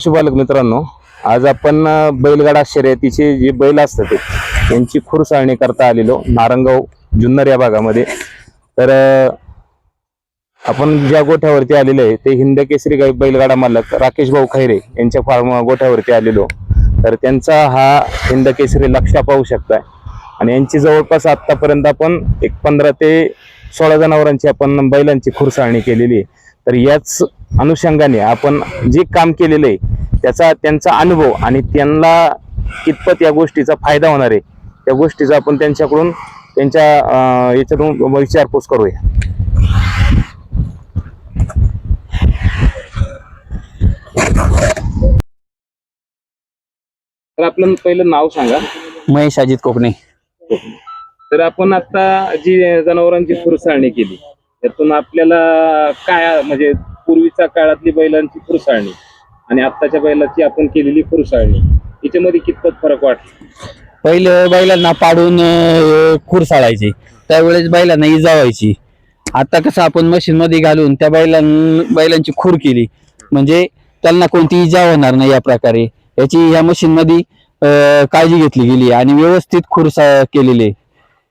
शुभालक मित्रांनो आज आपण बैलगाडा शर्यतीचे जे बैल असतात त्यांची खुरसाळणी करता आलेलो नारंगाव जुन्नर या भागामध्ये. तर आपण ज्या गोठ्यावरती आलेलो आहे ते हिंद केसरी गाई बैलगाडा मालक राकेश भाऊ खैरे यांच्या फार्म गोठ्यावरती आलेलो. तर त्यांचा हा हिंद केसरी लक्षा पाहू शकताय. आणि यांची जवळपास आतापर्यंत आपण एक पंधरा ते सोळा जनावरांची आपण बैलांची खुरसाळणी केलेली आहे. तर याच अनुषंगाने आपण जे काम केलेलं आहे त्याचा त्यांचा अनुभव आणि त्यांना कितपत या गोष्टीचा फायदा होणार आहे त्या गोष्टीचा आपण त्यांच्याकडून त्यांच्या याच्यातून विचारपूस करूया. तर आपलं पहिलं नाव सांगा. महेश अजित कोकणे. तर आपण आता जी जनावरांची खुरसाळणी केली त्यातून आपल्याला काय म्हणजे पूर्वीच्या काळातली बैलांची खुरसाळणी आणि आत्ताच्या बैलाची आपण केलेली खुरसाळणी. याच्यामध्ये कितपत फरक वाटतो पहिले बैलांना पाडून अं, खूर साळायची त्यावेळेस बैलांना इजा व्हायची. आता कसं आपण मशीन मध्ये घालून त्या बैलां बैलांची खूर केली. म्हणजे त्यांना कोणती इजा होणार नाही या प्रकारे. याची या मशीन मध्ये काळजी घेतली गेली आणि व्यवस्थित खूर सा- केलेली.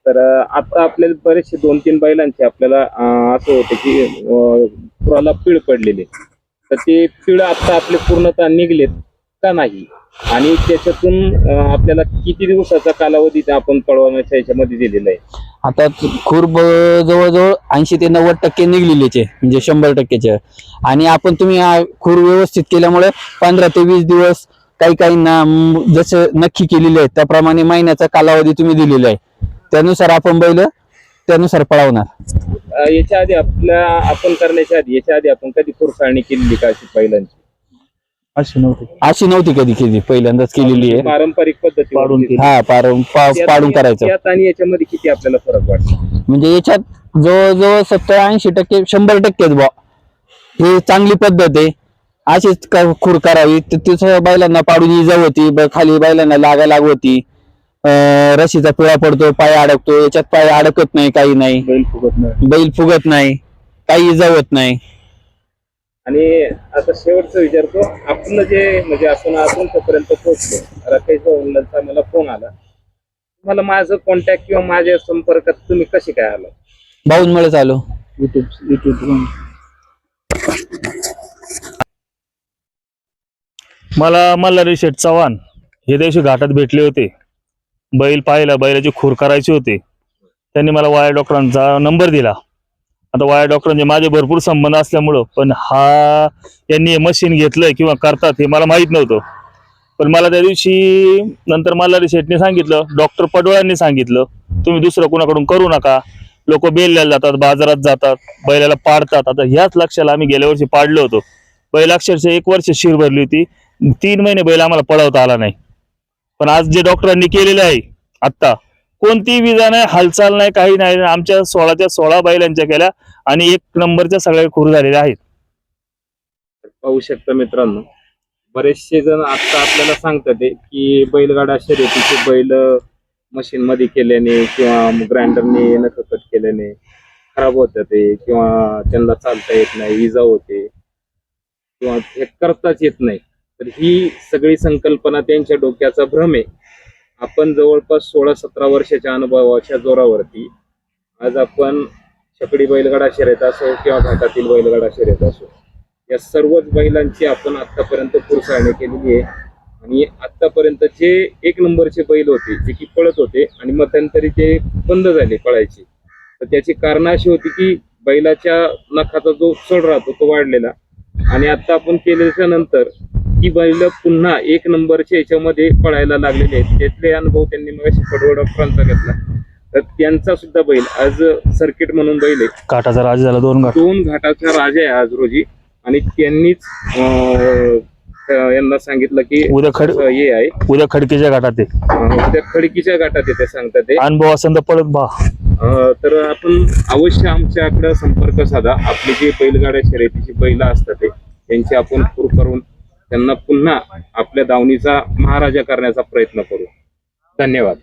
तर आता आपल्याला बरेचसे दोन तीन बैलांचे आपल्याला असं होतं की खुराला पीळ पडलेले. तर ते पीळ आता आपले पूर्णतः निघलेत का नाही? आणि त्याच्यातून आपल्याला किती दिवसाचा कालावधी आपण पळवण्याच्या याच्यामध्ये दिलेला आहे? आता खूर जवळजवळ ऐंशी ते नव्वद टक्के निघलेलेचे म्हणजे शंभर टक्केचे. आणि आपण तुम्ही खूर व्यवस्थित केल्यामुळे पंधरा ते वीस दिवस काही काही ना जसं नक्की केलेले आहे त्याप्रमाणे महिन्याचा कालावधी तुम्ही दिलेला आहे. त्यानुसार आपण बैल त्यानुसार पळवणार. अं, याच्या आधी आपल्या आपण करण्याच्या आधी याच्या आधी आपण कधी खुरसाळणी केलेली का अशी बैलांची अशी नव्हती. अशी नव्हती कधी केली पहिल्यांदाच केलेली आहे. पारंपरिक पद्धती पाडून केली. हा पाडून पा- पाडून करायचं. त्यात आणि याच्यामध्ये किती आपल्याला फरक वाटतो? म्हणजे याच्यात जवळजवळ सत्तर ऐंशी टक्के शंभर टक्केच बा ही चांगली पद्धत आहे. अशीच क- खूर करावी तर तिथं बैलांना पाडून इजा होती ब- खाली बैलांना लागा लाग होती रशीचा पिळा पडतो पाय अडकतो याच्यात पाय अडकत नाही काही नाही. बैल फुगत नाही. बैल फुगत नाही काही इजा होत नाही. आणि आता शेवटचं विचारतो आपलं जे म्हणजे आपण आपण पर्यंत पोहोचलो. राकेश भाऊंचा मला फोन आला. तुम्हाला माझं कॉन्टॅक्ट किंवा माझ्या संपर्कात तुम्ही कसे काय आला. भाऊंमुळे चालू युट्यूब युट्यूब मला मल्हारी शेठ चव्हाण हे दिवशी घाटात भेटले होते. बैल पाहिला बैलाची खूर करायची होती. त्यांनी मला वाया डॉक्टरांचा नंबर दिला. आता वाया डॉक्टरांचे माझे भरपूर संबंध असल्यामुळं पण हा यांनी मशीन घेतलंय किंवा करतात हे मला माहीत नव्हतं. पण मला त्या दिवशी नंतर मल्हारी शेठने सांगितलं डॉक्टर पडोळ्यांनी सांगितलं तुम्ही दुसरं कुणाकडून करू नका. लोक बेलल्याला जातात बाजारात जातात बैलाला पाडतात. आता ह्याच लक्षाला आम्ही गेल्या वर्षी पाडलो होतो. बैल अक्षरशः एक वर्ष शिर भरली होती. तीन महिने बैल आम्हाला पळवता आला नाही. पण आज जे डॉक्टरांनी केलेलं आहे आत्ता कोणतीही विजा नाही हालचाल नाही काही नाही आमच्या सोळाच्या सोळा बैलांच्या केल्या आणि एक नंबरच्या सगळ्या खुर झालेल्या आहेत. पाहू शकता मित्रांनो बरेचसे जण आता आपल्याला सांगतात ते की बैलगाडा शर्यतीचे बैल मशीन मध्ये केल्याने किंवा ग्राइंडरने नख कट केल्याने खराब होतात ते किंवा त्यांना चालता येत नाही इजा होते किंवा हे करताच येत नाही. तर ही सगळी संकल्पना त्यांच्या डोक्याचा भ्रम आहे. आपण जवळपास सोळा सतरा वर्षाच्या अनुभवाच्या जोरावरती आज आपण छकडी बैलगाडा शर्यत असो किंवा घाटातील बैलगाडा शर्यत असो या सर्वच बैलांची आपण आतापर्यंत पुरसाळणी केलेली आहे. आणि आतापर्यंत जे एक नंबरचे बैल होते जे की पळत होते आणि मध्यंतरी ते बंद झाले पळायचे. तर त्याची कारण अशी होती की बैलाच्या नखाचा जो चढ राहतो तो वाढलेला. आणि आता आपण केल्याच्यानंतर ती बैल पुन्हा एक नंबरच्या याच्यामध्ये पळायला लागलेले आहेत. त्यातले अनुभव त्यांनी मग पडवळ डॉक्टरांचा घेतला. तर त्यांचा सुद्धा बैल आज सर्किट म्हणून बैल आहे. घाटाचा राजा झाला दोन घाट. दोन घाटाचा राजा आहे आज रोजी. आणि त्यांनीच अं, अं, यांना सांगितलं की उद्या खड असं हे आहे. उद्या खडकीच्या घाटात आहे. अं, त्या खडकीच्या घाटात आहे ते सांगतात ते. अनुभव असेल तर पळत बा. अं, तर आपण अवश्य आमच्याकडे संपर्क साधा. आपली जी बैलगाड्या शर्यतीची बैल असतात ते त्यांची आपण पूर करून त्यांना पुन्हा आपल्या दावणीचा महाराजा करण्याचा प्रयत्न करू. धन्यवाद.